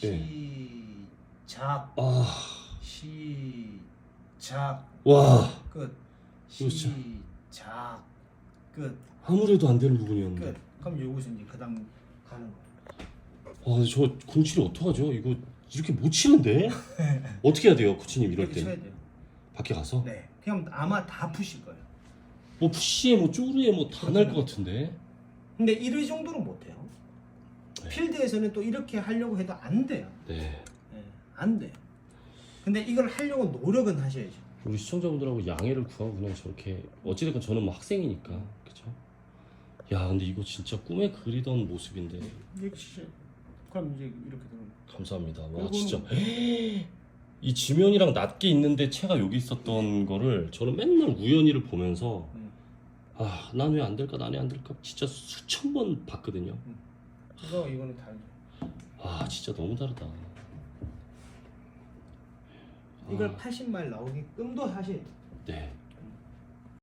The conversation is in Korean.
네. 시작 아, 시작 와끝 진짜- 시작 끝 아무래도 안 되는 부분이었는데. 끝. 그럼 여기서 이제 그다음 가는 거예요. 아, 저 공치를 어떡하죠? 이거 이렇게 못 치는데? 어떻게 해야 돼요, 코치님 이럴 이렇게 때? 쳐야 돼요. 밖에 가서? 네. 그냥 아마 다 푸실 거예요. 뭐 푸시에 뭐 쪼르에 뭐 다 날 것 같은데. 근데 이럴 정도는 못 해요. 네. 필드에서는 또 이렇게 하려고 해도 안 돼요. 네. 네, 안 돼요. 근데 이걸 하려고 노력은 하셔야죠. 우리 시청자분들하고 양해를 구하고 그냥 저렇게 어찌됐건 저는 뭐 학생이니까 그죠? 야 근데 이거 진짜 꿈에 그리던 모습인데 치셔. 그럼 이제 이렇게 되는 감사합니다 와 요거는- 진짜 이 지면이랑 낮게 있는데 채가 여기 있었던 거를 저는 맨날 우연히를 보면서 음. 아 난 왜 안 될까 난 왜 안 될까 진짜 수천 번 봤거든요 이거 이거는 다르죠. 아 진짜 너무 다르다 이걸 아, 80마일 나오게끔도 하셔야 돼요. 네